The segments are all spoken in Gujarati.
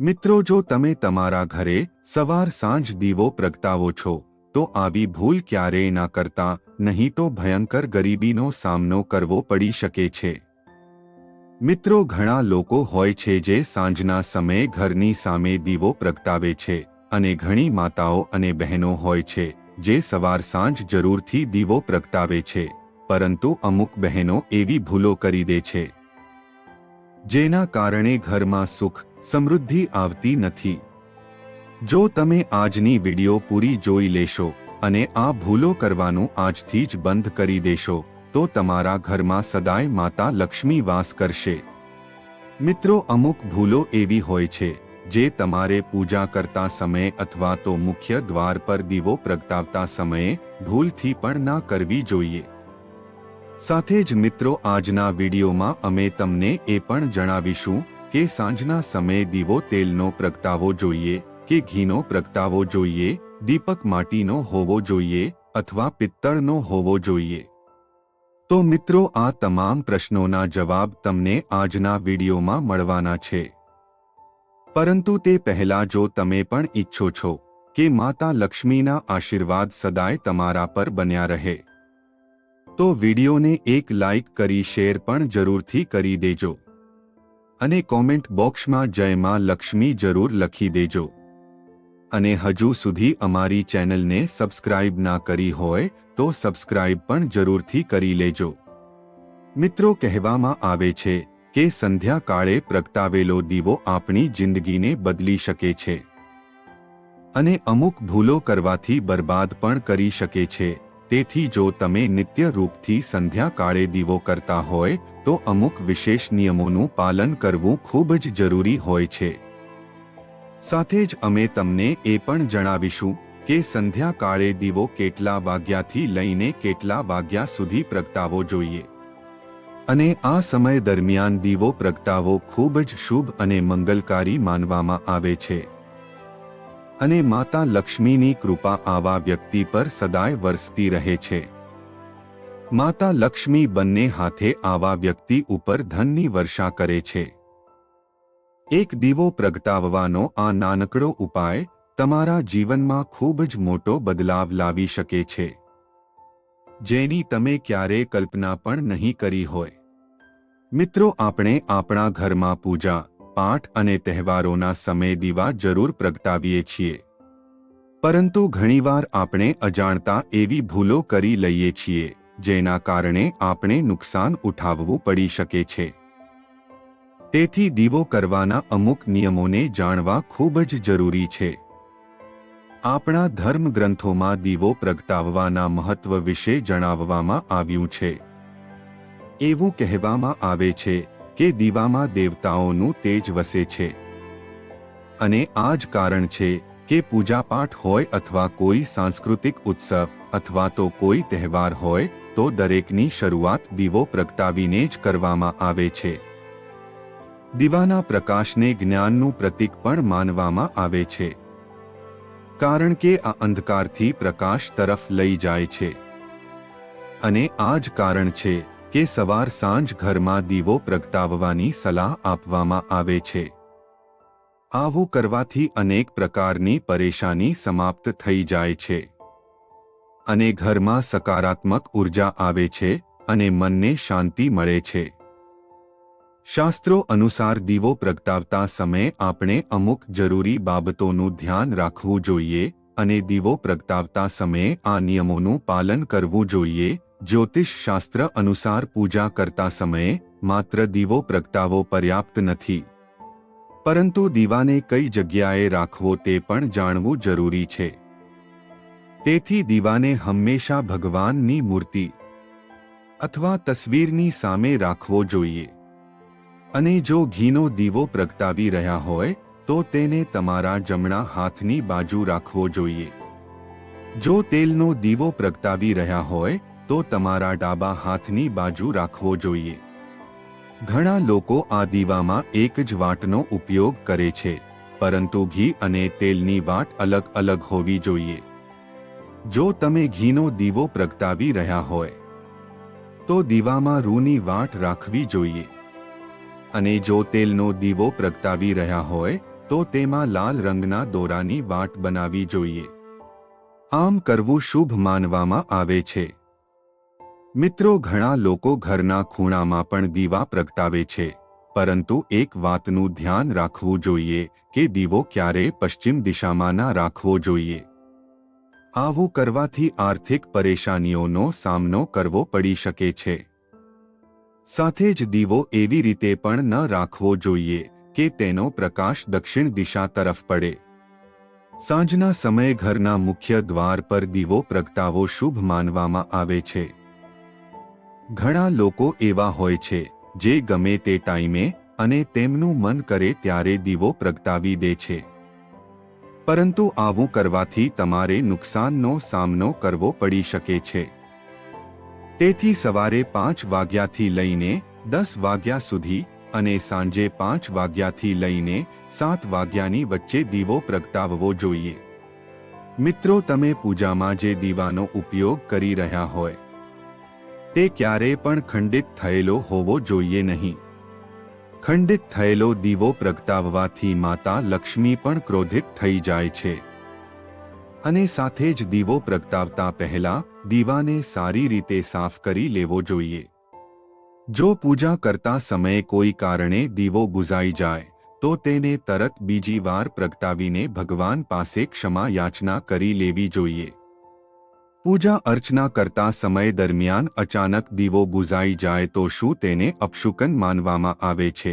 મિત્રો, જો તમે તમારા ઘરે સવાર સાંજ દીવો પ્રગટાવો છો, તો આવી ભૂલ ક્યારેય ના કરતા, નહીં તો ભયંકર ગરીબીનો સામનો કરવો પડી શકે છે. મિત્રો, ઘણા લોકો હોય છે જે સાંજના સમયે ઘરની સામે દીવો પ્રગટાવે છે, અને ઘણી માતાઓ અને બહેનો હોય છે, જે સવાર સાંજ જરૂરથી દીવો પ્રગટાવે છે, પરંતુ અમુક બહેનો એવી ભૂલો કરી દે છે. જેના કારણે ઘરમાં સુખ સમૃદ્ધિ આવતી નથી. જો તમે આજની વીડિયો પૂરી જોઈ લેશો અને આ ભૂલો કરવાનું આજથી જ બંધ કરી દેશો, તો તમારા ઘરમાં સદાય માતા લક્ષ્મી વાસ કરશે. મિત્રો, અમુક ભૂલો એવી હોય છે, જે તમારે પૂજા કરતા સમયે અથવા તો મુખ્ય દ્વાર પર દીવો પ્રગટાવતા સમયે ભૂલથી પણ ના કરવી જોઈએ. સાથે જ મિત્રો, આજના વિડીયોમાં અમે તમને એ પણ જણાવીશું કે સાંજના સમયે દીવો તેલનો પ્રગટાવવો જોઈએ, કે ઘીનો પ્રગટાવવો જોઈએ, દીપક માટીનો હોવો જોઈએ, અથવા પિત્તળનો હોવો જોઈએ? તો મિત્રો, આ તમામ પ્રશ્નોના જવાબ તમને આજના વિડીયોમાં મળવાના છે. પરંતુ તે પહેલા જો તમે પણ ઈચ્છો છો કે માતા લક્ષ્મીના આશીર્વાદ સદાય તમારા પર બન્યા રહે, તો વિડીયોને એક લાઇક કરી શેર પણ જરૂરથી કરી દેજો. અને કોમેન્ટ બોક્સમાં જય માં લક્ષ્મી જરૂર લખી દેજો. અને હજુ સુધી અમારી ચેનલને સબસ્ક્રાઇબ ના કરી હોય તો સબસ્ક્રાઇબ પણ જરૂરથી કરી લેજો. મિત્રો કહેવામાં આવે છે કે સંધ્યા કાળે પ્રગટાવેલો દીવો આપણી જિંદગીને બદલી શકે છે. અને અમુક ભૂલો કરવાથી બરબાદ પણ કરી શકે છે. તેથી જો તમે નિત્ય રૂપથી સંધ્યા કાળે દીવો કરતા હોય, તો અમુક વિશેષ નિયમોનું પાલન કરવું ખૂબ જ જરૂરી હોય છે. સાથે જ અમે તમને એ પણ જણાવીશું કે સંધ્યા કાળે દીવો કેટલા વાગ્યાથી લઈને કેટલા વાગ્યા સુધી પ્રગટાવવો જોઈએ. અને આ સમય દરમિયાન દીવો પ્રગટાવો ખૂબ જ શુભ અને મંગલકારી માનવામાં આવે છે. અને માતા લક્ષ્મીની કૃપા આવા વ્યક્તિ પર સદાય વરસતી રહે છે. માતા લક્ષ્મી બંને હાથે આવા વ્યક્તિ ઉપર ધનની વર્ષા કરે છે. એક દીવો પ્રગટાવવાનો આ નાનકડો ઉપાય તમારા જીવનમાં ખૂબ જ મોટો બદલાવ લાવી શકે છે. જેની તમે ક્યારેય કલ્પના પણ નહીં કરી હોય. મિત્રો, આપણે આપણા ઘરમાં પૂજા પાઠ અને તહેવારોના સમય દીવા જરૂર પ્રગટાવીએ છીએ. પરંતુ ઘણીવાર આપણે અજાણતા એવી ભૂલો કરી લઈએ છીએ, જેના કારણે આપણે નુકસાન ઉઠાવવું પડી શકે છે. તેથી દીવો કરવાના અમુક નિયમોને જાણવા ખૂબ જ જરૂરી છે. આપણા ધર્મગ્રંથોમાં દીવો પ્રગટાવવાના મહત્વ વિશે જણાવવામાં આવ્યું છે. એવું કહેવામાં આવે છે કે દીવામાં દેવતાઓનું તેજ વસે છે. અને આ જ કારણ છે કે પૂજાપાઠ હોય અથવા કોઈ સાંસ્કૃતિક ઉત્સવ અથવા તો કોઈ તહેવાર હોય, તો દરેકની શરૂઆત દીવો પ્રગટાવીને જ કરવામાં આવે છે. દીવાના પ્રકાશને જ્ઞાનનું પ્રતીક પણ માનવામાં આવે છે. કારણ કે આ અંધકારથી પ્રકાશ તરફ લઈ જાય છે. અને આ જ કારણ છે કે સવાર સાંજ ઘરમાં દીવો પ્રગટાવવાની સલાહ આપવામાં આવે છે. આવું કરવાથી અનેક પ્રકારની પરેશાની સમાપ્ત થઈ જાય છે. અને ઘરમાં સકારાત્મક ઊર્જા આવે છે અને મનને શાંતિ મળે છે. શાસ્ત્રો અનુસાર દીવો પ્રગટાવતા સમયે આપણે અમુક જરૂરી બાબતોનું ધ્યાન રાખવું જોઈએ અને દીવો પ્રગટાવતા સમયે આ નિયમોનું પાલન કરવું જોઈએ જ્યોતિષ શાસ્ત્ર અનુસાર પૂજા કરતા સમયે માત્ર દીવો પ્રગટાવો પર્યાપ્ત નથી. પરંતુ દીવાને કઈ જગ્યાએ રાખવો તે પણ જાણવું જરૂરી છે. તેથી દીવાને હંમેશા ભગવાનની મૂર્તિ અથવા તસવીરની સામે રાખવો જોઈએ. અને જો ઘીનો દીવો પ્રગટાવી રહ્યા હોય, તો તેને તમારા જમણા હાથની બાજુ રાખવો જોઈએ. જો તેલનો દીવો પ્રગટાવી રહ્યા હોય તો તમારા ડાબા હાથની બાજુ રાખવો જોઈએ. ઘણા લોકો આ દીવામાં એક જ વાટનો ઉપયોગ કરે છે, પરંતુ ઘી અને તેલની વાટ અલગ અલગ હોવી જોઈએ. જો તમે ઘીનો દીવો પ્રગટાવી રહ્યા હોય, તો દીવામાં રૂની વાટ રાખવી જોઈએ. અને જો તેલનો દીવો પ્રગટાવી રહ્યા હોય, તો તેમાં લાલ રંગના દોરાની વાટ બનાવી જોઈએ. આમ કરવું શુભ માનવામાં આવે છે. મિત્રો, ઘણા લોકો ઘરના ખૂણામાં પણ દીવા પ્રગટાવે છે, પરંતુ એક વાતનું ધ્યાન રાખવું જોઈએ કે દીવો ક્યારે પશ્ચિમ દિશામાં ના રાખવો જોઈએ. આવું કરવાથી આર્થિક પરેશાનીઓનો સામનો કરવો પડી શકે છે. સાથે જ દીવો એવી રીતે પણ ન રાખવો જોઈએ કે તેનો પ્રકાશ દક્ષિણ દિશા તરફ પડે. સાંજના સમયે ઘરના મુખ્ય દ્વાર પર દીવો પ્રગટાવો શુભ માનવામાં આવે છે. ઘણા લોકો એવા હોય છે, જે ગમે તે ટાઈમે અને તેમનું મન કરે ત્યારે દીવો પ્રગટાવી દે છે. પરંતુ આવું કરવાથી તમારે નુકસાનનો સામનો કરવો પડી શકે છે. તેથી સવારે પાંચ વાગ્યાથી લઈને દસ વાગ્યા સુધી અને સાંજે પાંચ વાગ્યાથી લઈને સાત વાગ્યાની વચ્ચે દીવો પ્રગટાવવો જોઈએ. મિત્રો, તમે પૂજામાં જે દીવાનો ઉપયોગ કરી રહ્યા હોય તે ક્યારેય પણ ખંડિત થયેલો હોવો જોઈએ નહીં. ખંડિત થયેલો દીવો પ્રગટાવવાથી માતા લક્ષ્મી પણ ક્રોધિત થઈ જાય છે. અને સાથે જ દીવો પ્રગટાવતા પહેલા દીવાને સારી રીતે સાફ કરી લેવો જોઈએ. જો પૂજા કરતા સમયે કોઈ કારણે દીવો બુઝાઈ જાય, તો તેને તરત બીજી વાર પ્રગટાવીને ભગવાન પાસે ક્ષમા યાચના કરી લેવી જોઈએ. પૂજા અર્ચના કરતા સમય દરમિયાન અચાનક દીવો બુઝાઈ જાય તો શું તેને અપશુકન માનવામાં આવે છે?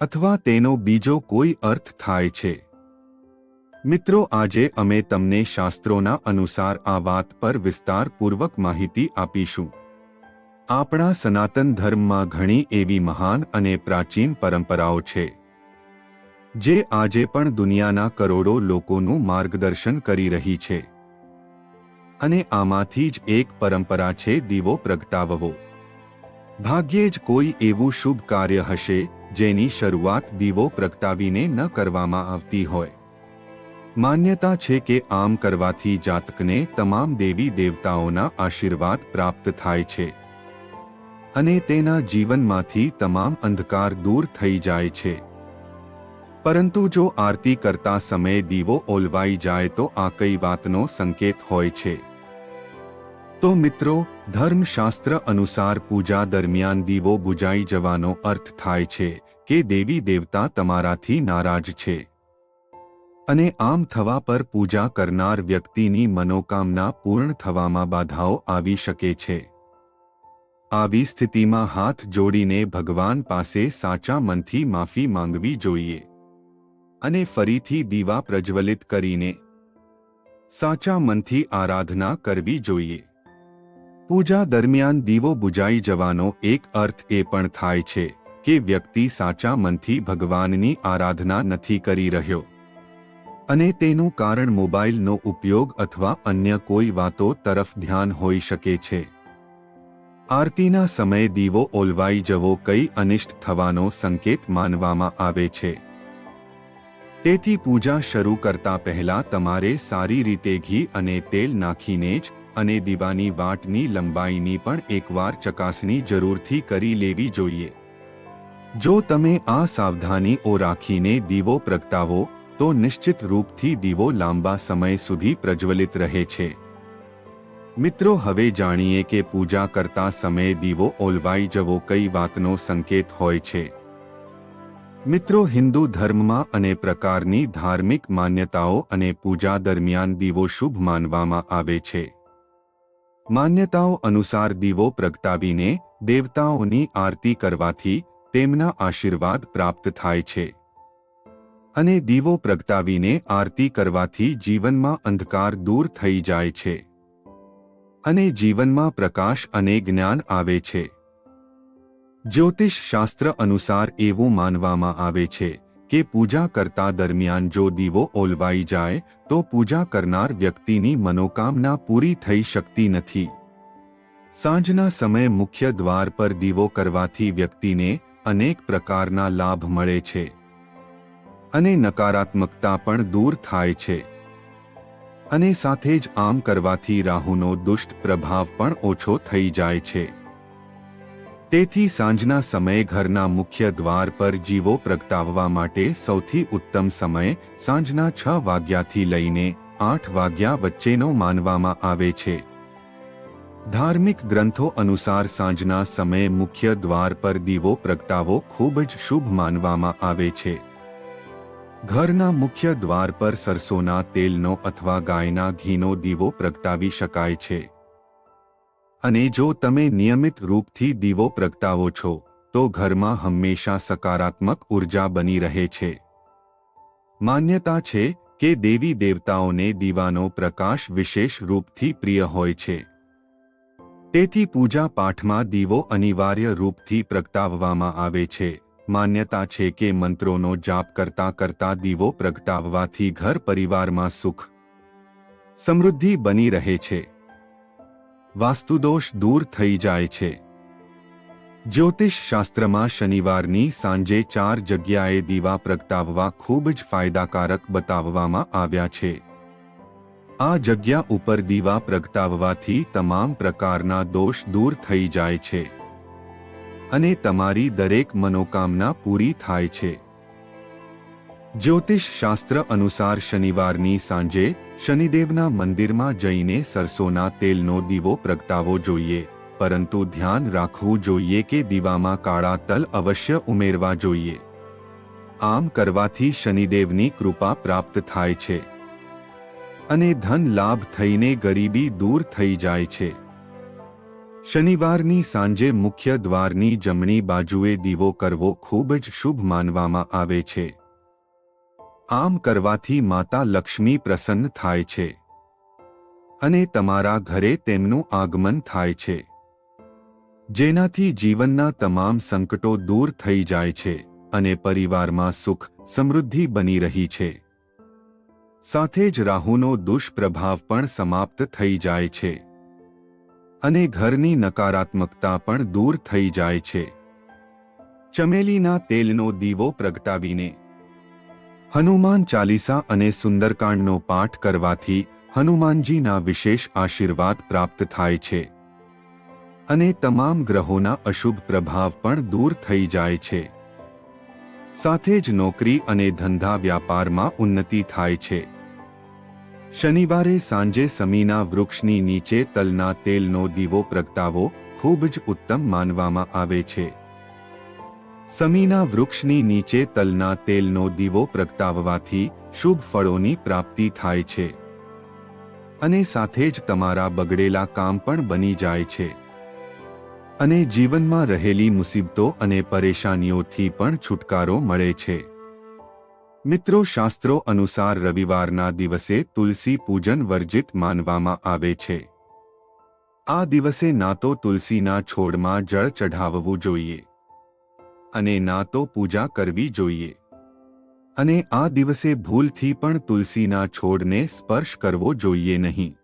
અથવા તેનો બીજો કોઈ અર્થ થાય છે? મિત્રો, આજે અમે તમને શાસ્ત્રોના અનુસાર આ વાત પર વિસ્તારપૂર્વક માહિતી આપીશું. આપણા સનાતન ધર્મમાં ઘણી એવી મહાન અને પ્રાચીન પરંપરાઓ છે, જે આજે પણ દુનિયાના કરોડો લોકોનું માર્ગદર્શન કરી રહી છે. અને આમાંથી જ એક પરંપરા છે, દીવો પ્રગટાવવો. ભાગ્યે જ કોઈ એવું શુભ કાર્ય હશે, જેની શરૂઆત દીવો પ્રગટાવીને ન કરવામાં આવતી હોય. માન્યતા છે કે આમ કરવાથી જાતકને તમામ દેવી દેવતાઓના આશીર્વાદ પ્રાપ્ત થાય છે. અને તેના જીવનમાંથી તમામ અંધકાર દૂર થઈ જાય છે. પરંતુ જો આરતી કરતા સમયે દીવો ઓલવાઈ જાય તો આ કઈ વાતનો સંકેત હોય છે? તો મિત્રો, ધર્મશાસ્ત્ર અનુસાર પૂજા દરમિયાન દીવો બુજાઈ જવાનો અર્થ થાય છે કે દેવી દેવતા તમારાથી નારાજ છે. અને આમ થવા પર પૂજા કરનાર વ્યક્તિની મનોકામના પૂર્ણ થવામાં બાધાઓ આવી શકે છે. આવી સ્થિતિમાં હાથ જોડીને ભગવાન પાસે સાચા મનથી માફી માંગવી જોઈએ. અને ફરીથી દીવા પ્રજ્વલિત કરીને સાચા મનથી આરાધના કરવી જોઈએ. પૂજા દરમિયાન દીવો બુજાઈ જવાનો એક અર્થ એ પણ થાય છે કે વ્યક્તિ સાચા મનથી ભગવાનની આરાધના નથી કરી રહ્યો. અને તેનું કારણ મોબાઈલનો ઉપયોગ અથવા અન્ય કોઈ વાતો તરફ ધ્યાન હોઈ શકે છે. આરતીના સમયે દીવો ઓલવાઈ જવો કઈ અનિષ્ટ થવાનો સંકેત માનવામાં આવે છે. તેથી પૂજા શરૂ કરતા પહેલા તમારે સારી રીતે ઘી અને તેલ નાખીને જ અને દીવાની વાટની લંબાઈની પણ એકવાર ચકાસણી જરૂરથી કરી લેવી જોઈએ. જો તમે આ સાવધાનીઓ રાખીને દીવો પ્રગટાવો, તો નિશ્ચિત રૂપથી દીવો લાંબા સમય સુધી પ્રજ્વલિત રહે છે. મિત્રો, હવે જાણીએ કે પૂજા કરતા સમયે દીવો ઓલવાઈ જવો કઈ વાતનો સંકેત હોય છે. મિત્રો, હિન્દુ ધર્મમાં અને પ્રકારની ધાર્મિક માન્યતાઓ અને પૂજા દરમિયાન દીવો શુભ માનવામાં આવે છે. માન્યતાઓ અનુસાર દીવો પ્રગટાવીને દેવતાઓની આરતી કરવાથી તેમના આશીર્વાદ પ્રાપ્ત થાય છે. અને દીવો પ્રગટાવીને આરતી કરવાથી જીવનમાં અંધકાર દૂર થઈ જાય છે. અને જીવનમાં પ્રકાશ અને જ્ઞાન આવે છે. જ્યોતિષ શાસ્ત્ર અનુસાર એવું માનવામાં આવે છે. કે પૂજા કરતા દરમિયાન જો દીવો ઓલવાઈ જાય, તો પૂજા કરનાર વ્યક્તિની મનોકામના પૂરી થઈ શકતી નથી. સાંજના સમયે મુખ્ય દ્વાર પર દીવો કરવાથી વ્યક્તિને અનેક પ્રકારના લાભ મળે છે. અને નકારાત્મકતા પણ દૂર થાય છે. અને સાથે જ આમ કરવાથી રાહુનો દુષ્ટ પ્રભાવ પણ ઓછો થઈ જાય છે. તેથી સાંજના સમયે ઘરના મુખ્ય દ્વાર પર જીવો પ્રગટાવવા માટે સૌથી ઉત્તમ સમય સાંજના છ વાગ્યાથી લઈને આઠ વાગ્યા વચ્ચેનો માનવામાં આવે છે. ધાર્મિક ગ્રંથો અનુસાર સાંજના સમયે મુખ્ય દ્વાર પર દીવો પ્રગટાવો ખૂબ જ શુભ માનવામાં આવે છે. ઘરના મુખ્ય દ્વાર પર સરસોના તેલનો અથવા ગાયના ઘીનો દીવો પ્રગટાવી શકાય છે. અને જો તમે નિયમિત રૂપથી દીવો પ્રગટાવો છો, તો ઘરમાં હંમેશા સકારાત્મક ઊર્જા બની રહે છે. માન્યતા છે કે દેવી દેવતાઓને દીવાનો પ્રકાશ વિશેષ રૂપથી પ્રિય હોય છે. તેથી પૂજા પાઠમાં દીવો અનિવાર્ય રૂપથી પ્રગટાવવામાં આવે છે. માન્યતા છે કે મંત્રોનો જાપ કરતા કરતા દીવો પ્રગટાવવાથી ઘર પરિવારમાં સુખ સમૃદ્ધિ બની રહે છે. વાસ્તુદોષ દૂર થઈ જાય છે. જ્યોતિષ શાસ્ત્રમાં શનિવારની સાંજે ચાર જગ્યાએ દીવા પ્રગટાવવા ખૂબ જ ફાયદાકારક બતાવવામાં આવ્યા છે. આ જગ્યા ઉપર દીવા પ્રગટાવવાથી તમામ પ્રકારના દોષ દૂર થઈ જાય છે. અને તમારી દરેક મનોકામના પૂરી થાય છે. જ્યોતિષ શાસ્ત્ર અનુસાર શનિવારની સાંજે શનિદેવના મંદિરમાં જઈને સરસોના તેલનો દીવો પ્રગટાવવો જોઈએ. પરંતુ ધ્યાન રાખવું જોઈએ કે દીવામાં કાળા તલ અવશ્ય ઉમેરવા જોઈએ. આમ કરવાથી શનિદેવની કૃપા પ્રાપ્ત થાય છે. અને ધન લાભ થઈને ગરીબી દૂર થઈ જાય છે. શનિવારની સાંજે મુખ્ય દ્વારની જમણી બાજુએ દીવો કરવો ખૂબ જ શુભ માનવામાં આવે છે. આમ કરવાથી માતા લક્ષ્મી પ્રસન્ન થાય છે. અને તમારા ઘરે તેમનું આગમન થાય છે. જેનાથી જીવનના તમામ સંકટો દૂર થઈ જાય છે અને પરિવારમાં સુખ, સમૃદ્ધિ બની રહી છે. સાથે જ રાહુનો દુષ્પ્રભાવ પણ સમાપ્ત થઈ જાય છે. અને ઘરની નકારાત્મકતા પણ દૂર થઈ જાય છે. ચમેલીના તેલનો દીવો પ્રગટાવીને હનુમાન ચાલીસા અને સુંદરકાંડનો પાઠ કરવાથી હનુમાનજીના વિશેષ આશીર્વાદ પ્રાપ્ત થાય છે. અને તમામ ગ્રહોના અશુભ પ્રભાવ પણ દૂર થઈ જાય છે. સાથે જ નોકરી અને ધંધા વ્યાપારમાં ઉન્નતિ થાય છે. શનિવારે સાંજે સમીના વૃક્ષની નીચે તલના તેલનો દીવો પ્રગટાવો ખૂબ જ ઉત્તમ માનવામાં આવે છે. સમીના વૃક્ષની નીચે તલના તેલનો દીવો પ્રગટાવવાથી શુભ ફળોની પ્રાપ્તિ થાય છે. અને સાથે જ તમારા બગડેલા કામ પણ બની જાય છે. અને જીવનમાં રહેલી મુસીબતો અને પરેશાનીઓથી પણ છુટકારો મળે છે. મિત્રો, શાસ્ત્રો અનુસાર રવિવારના દિવસે તુલસી પૂજન વર્જિત માનવામાં આવે છે. આ દિવસે ના તો તુલસીના છોડમાં જળ ચઢાવવું જોઈએ. અને ના તો પૂજા કરવી જોઈએ. અને આ દિવસે ભૂલથી પણ તુલસીના છોડને સ્પર્શ કરવો જોઈએ નહીં.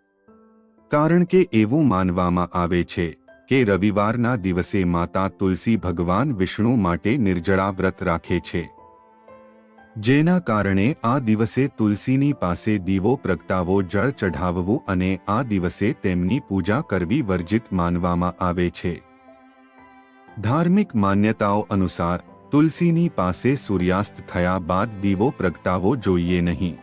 કારણ કે એવું માનવામાં આવે છે કે રવિવારના દિવસે માતા તુલસી ભગવાન વિષ્ણુ માટે નિર્જળા વ્રત રાખે છે. જેના કારણે આ દિવસે તુલસીની પાસે દીવો પ્રગટાવો, જળ ચઢાવવું અને આ દિવસે તેમની પૂજા કરવી વર્જિત માનવામાં આવે છે. ધાર્મિક માન્યતાઓ અનુસાર, તુલસીની પાસે સૂર્યાસ્ત થયા બાદ દીવો પ્રગટાવવો જોઈએ નહીં.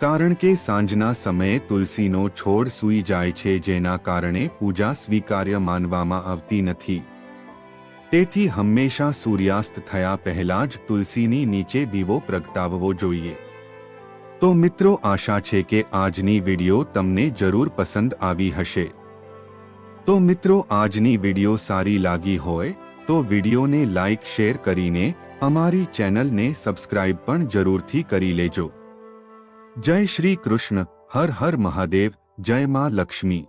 કારણ કે સાંજના સમયે તુલસીનો છોડ સૂઈ જાય છે જેના કારણે પૂજા સ્વીકાર્ય માનવામાં આવતી નથી. તેથી હંમેશા સૂર્યાસ્ત થયા પહેલા જ તુલસીની નીચે દીવો પ્રગટાવવો જોઈએ. તો મિત્રો, આશા છે કે આજની વીડિયો તમને જરૂર પસંદ આવી હશે. તો મિત્રો, આજની વીડિયો સારી લાગી હોય તો વિડિયોને લાઇક શેર કરીને અમારી ચેનલને સબસ્ક્રાઇબ પણ જરૂરથી કરી લેજો. જય શ્રી કૃષ્ણ. હર હર મહાદેવ. જય માં લક્ષ્મી.